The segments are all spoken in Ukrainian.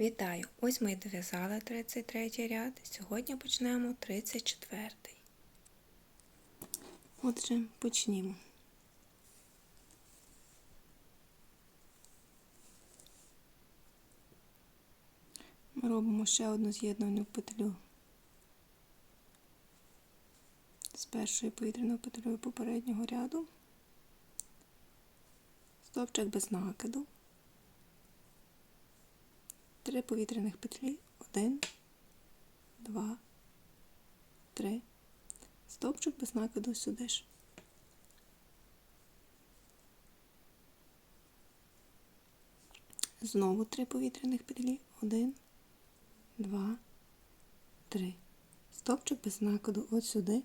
Вітаю! Ось ми дов'язали 33 ряд. Сьогодні почнемо 34. Отже, почнімо. Ми робимо ще одну з'єднувальну петлю з першою повітряною петлею попереднього ряду, стовпчик без накиду. Три повітряних петлі. Один, два, три. Стовпчик без накиду сюди ж. Знову три повітряних петлі. Один, два, три. Стовпчик без накиду от сюди.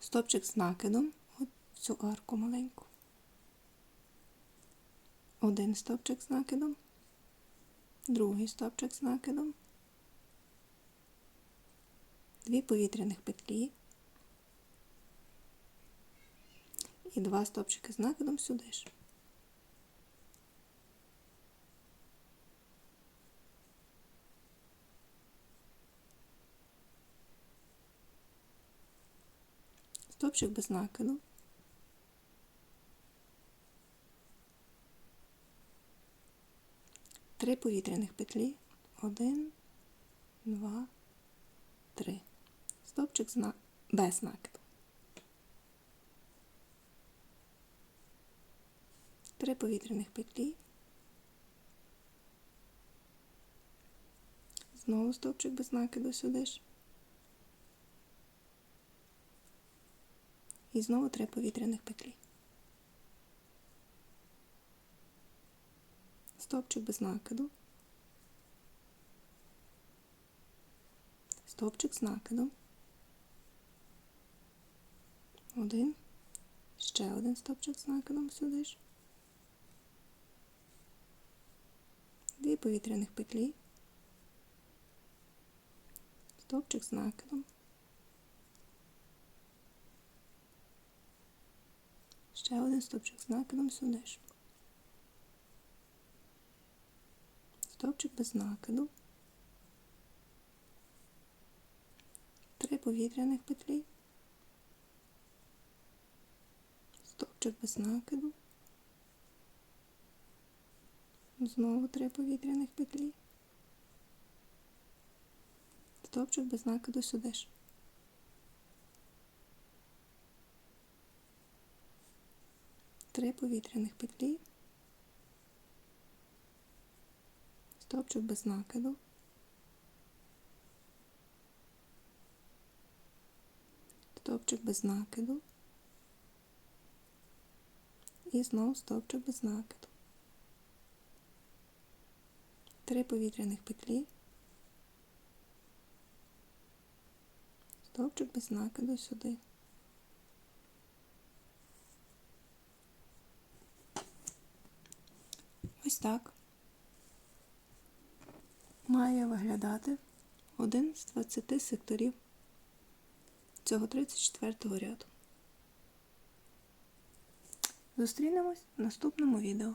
Стовпчик з накидом от цю арку маленьку один стовпчик з накидом, другий стовпчик з накидом, дві повітряних петлі і два стовпчики з накидом сюди ж. Стовпчик без накиду. Три повітряних петлі. Один, два, три. Стовпчик зна... без накиду. Три повітряних петлі. Знову стовпчик без накиду сюди ж. І знову три повітряних петлі. Стовпчик без накиду, стовпчик з накидом, один, ще один стовпчик з накидом сюди ж, дві повітряних петлі, стовпчик з накидом, ще один стовпчик з накидом сюди ж. Стовпчик без накиду, три повітряних петлі, стовпчик без накиду, знову три повітряних петлі, стовпчик без накиду сюди ж. Три повітряних петлі. Стовпчик без накиду. Стовпчик без накиду. І знову стовпчик без накиду. Три повітряних петлі. Стовпчик без накиду сюди. Ось так має виглядати один з 20 секторів цього 34 ряду. Зустрінемось в наступному відео.